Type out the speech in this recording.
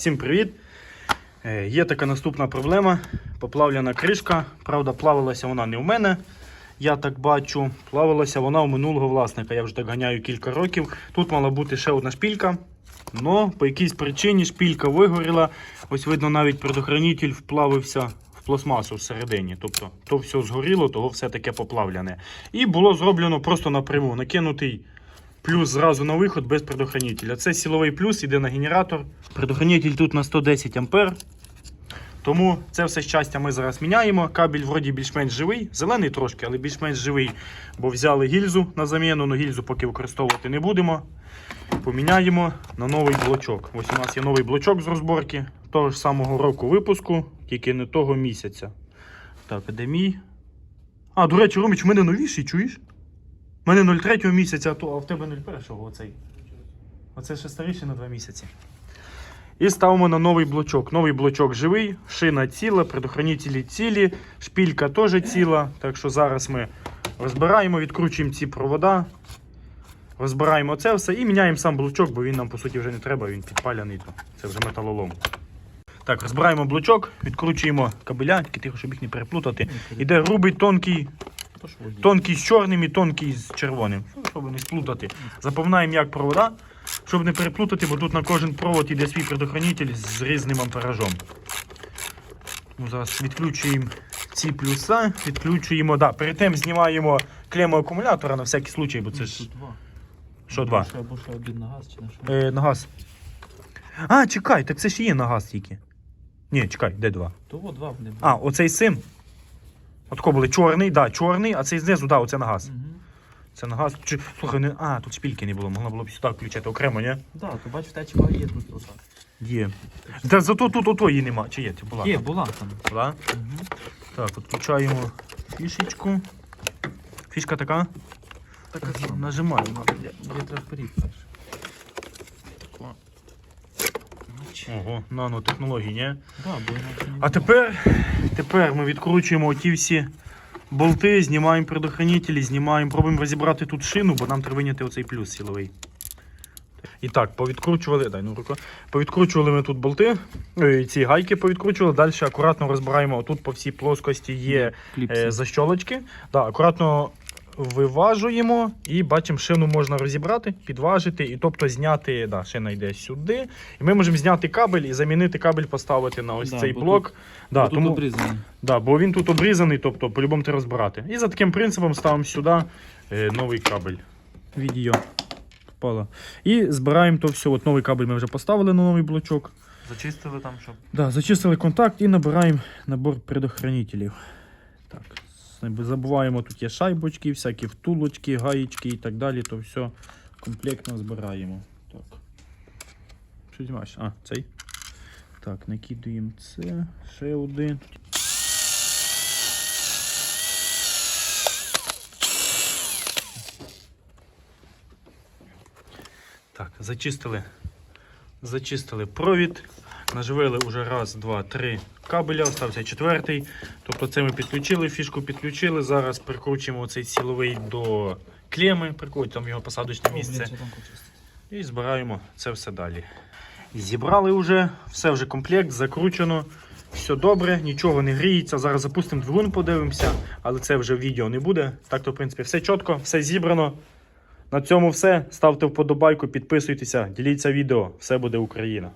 Всім привіт! Е, Є така наступна проблема. Поплавляна кришка. Правда, плавилася вона не в мене. Я так бачу. Плавилася вона у минулого власника. Я вже так ганяю кілька років. Тут мала бути ще одна шпілька. Но по якійсь причині шпілька вигоріла. Ось видно, навіть предохранитель вплавився в пластмасу всередині. Тобто, то все згоріло, того все таке поплавляне. І було зроблено просто напряму. Накинутий плюс зразу на виход без предохранителя. Це силовий плюс, іде на генератор. Предохранитель тут на 110 ампер. Тому це все щастя ми зараз міняємо. Кабель вроді більш-менш живий, зелений трошки, але більш-менш живий, бо взяли гільзу на заміну, але гільзу поки використовувати не будемо. Поміняємо на новий блочок. Ось у нас є новий блочок з розборки того ж самого року випуску, тільки не того місяця. Так, де мій? А, до речі, Роміч, в мене новіший, чуєш? У мене 03 місяця, а в тебе 01 оцей. Оце ще старіше на 2 місяці. І ставимо на новий блочок. Новий блочок живий, шина ціла, предохранителі цілі, шпілька теж ціла. Так що зараз ми розбираємо, відкручуємо ці провода, розбираємо це все і міняємо сам блочок, бо він нам по суті вже не треба, він підпаляний, то це вже металолом. Так, розбираємо блочок, відкручуємо кабеля, тільки тихо, щоб їх не переплутати. Іде грубий, тонкий, Тонкий з чорним і тонкий з червоним. Щоб не сплутати. Заповняємо як провода, щоб не переплутати, бо тут на кожен провод іде свій предохранитель з різним амперажом. Ну, зараз відключуємо ці плюса, відключуємо. Да, перед тим знімаємо клему акумулятора на всякий случай, бо це ж. Два. Що два? Або ще один на газ чи на що? Е, на газ. А, чекай, так це ж є на газ тільки. Ні, чекай, де два? Того два були. А, оцей сим. Отко були чорний, да, чорний, а цей знизу, да, оце на газ. Це на газ. Чи, слухай, не, а, тут шпільки не було, можна було б сюди включати окремо, ні? Да, то бачиш, течка є тут отак. Є. Та зато тут ото її нема. Чи є? Була? Є, була там. Була? Угу. Так, відключаємо фішечку. Фішка така. Сама. Нажимаю. Є треба вперед перше. Ого, нанотехнології, ні? Да, бо інакше не А тепер, тепер ми відкручуємо оті всі болти, знімаємо предохранителі, знімаємо, пробуємо розібрати тут шину, бо нам треба виняти оцей плюс силовий. І так, повідкручували, дай ну руку. Повідкручували ми тут болти, е, ці гайки повідкручували. Далі акуратно розбираємо. Тут по всій плоскості є е, защолочки. Да, акуратно виважуємо і бачимо, шину можна розібрати, підважити, і тобто зняти, да, шина йде сюди. І ми можемо зняти кабель і замінити кабель, поставити на ось Да, цей бо блок. да, Бо тут обрізаний. да, бо він тут обрізаний, тобто по-любому треба розбирати. І за таким принципом ставимо сюди е, новий кабель. Відео впало. І збираємо то все. От новий кабель ми вже поставили на новий блочок. Зачистили там, щоб. Да, зачистили контакт і набираємо набор предохранителів. Так, забуваємо, тут є шайбочки, всякі втулочки, гаєчки і так далі, то все комплектно збираємо. Так. Що знімаєш? А, цей. Так, накидуємо це. Ще один. Так, зачистили. Зачистили провід. Наживили вже раз, два, три кабеля, остався четвертий. Тобто це ми підключили, фішку підключили. Зараз прикручуємо цей силовий до клеми, прикрутимо там його посадочне місце. І збираємо це все далі. Зібрали вже, все вже комплект, закручено. Все добре, нічого не гріється. Зараз запустимо двигун, подивимося, але це вже відео не буде. Так то, в принципі, все чітко, все зібрано. На цьому все. Ставте вподобайку, підписуйтеся, діліться відео. Все буде Україна.